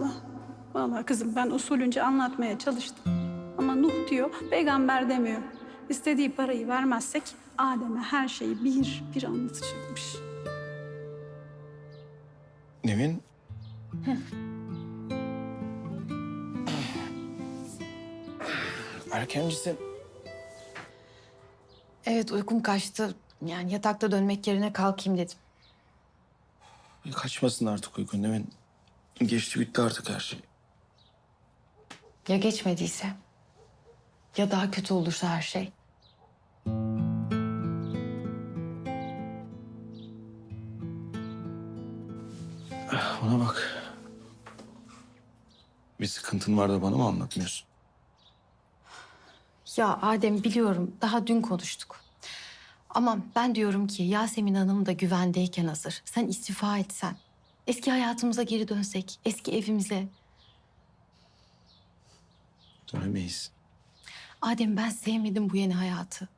inşallah. Vallahi kızım ben usulünce anlatmaya çalıştım. Ama Nuh diyor, peygamber demiyor. İstediği parayı vermezsek Adem'e her şeyi bir bir anlatacakmış. Nevin. Erkencisin. Evet uykum kaçtı. Yani yatakta dönmek yerine kalkayım dedim. Kaçmasın artık uykun Nevin. Geçti bitti artık her şey. Ya geçmediyse? Ya daha kötü olursa her şey? Bana bak. Bir sıkıntın var da bana mı anlatmıyorsun? Ya Adem biliyorum daha dün konuştuk. Ama ben diyorum ki Yasemin Hanım da güvendeyken hazır. Sen istifa etsen. Eski hayatımıza geri dönsek. Eski evimize. Dönemeyiz. Adem ben sevmedim bu yeni hayatı.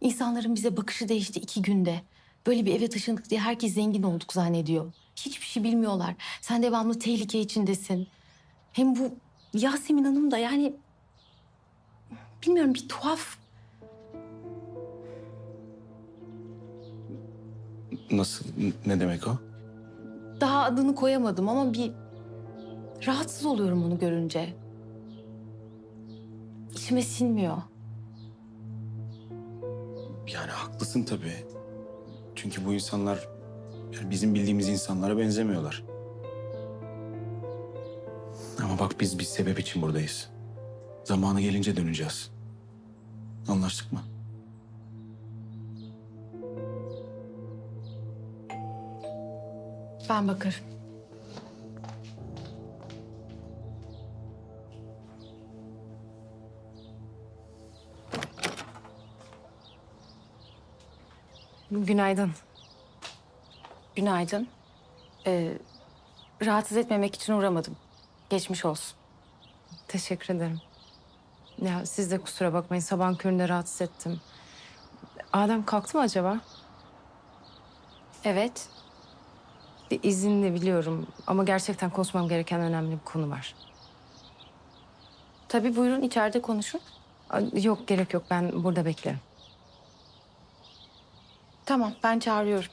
İnsanların bize bakışı değişti iki günde. Böyle bir eve taşındık diye herkes zengin olduk zannediyor. Hiçbir şey bilmiyorlar. Sen devamlı tehlike içindesin. Hem bu Yasemin Hanım da yani... Bilmiyorum bir tuhaf. Nasıl? Ne demek o? Adını koyamadım ama bir... Rahatsız oluyorum onu görünce. İçime sinmiyor. Yani haklısın tabii. Çünkü bu insanlar yani bizim bildiğimiz insanlara benzemiyorlar. Ama bak biz bir sebep için buradayız. Zamanı gelince döneceğiz. Anlaştık mı? Ben bakarım. Günaydın. Günaydın. Ee, rahatsız etmemek için uğramadım. Geçmiş olsun. Teşekkür ederim. Ya siz de kusura bakmayın sabah köründe rahatsız ettim. Adem kalktı mı acaba? Evet. Bir izinli biliyorum ama gerçekten konuşmam gereken önemli bir konu var. Tabii buyurun içeride konuşun. Yok gerek yok ben burada beklerim. Tamam ben çağırıyorum.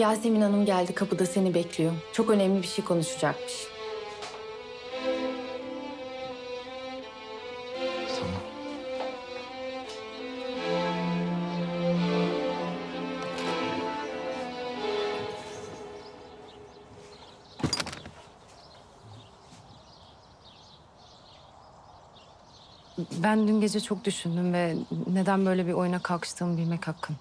Yasemin Hanım geldi kapıda seni bekliyor. Çok önemli bir şey konuşacakmış. Tamam. Ben dün gece çok düşündüm ve neden böyle bir oyuna kalkıştığımı bilmek hakkım.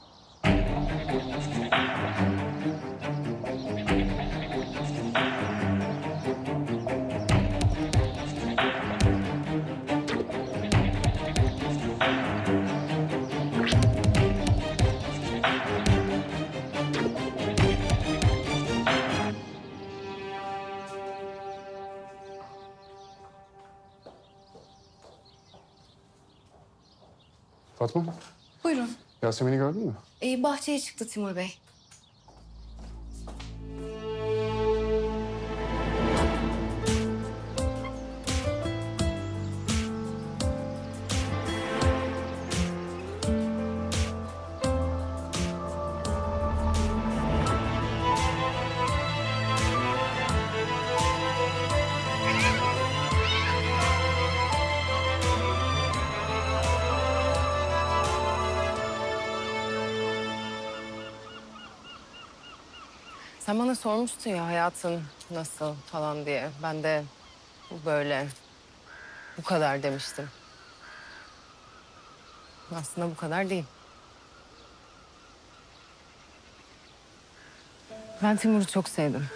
Fatma, Buyurun. Yasemin'i gördün mü? Ee, bahçeye çıktı Timur Bey. Sen bana sormuştun ya hayatın nasıl falan diye. Ben de bu böyle, bu kadar demiştim. Aslında bu kadar değil. Ben Timur'u çok sevdim.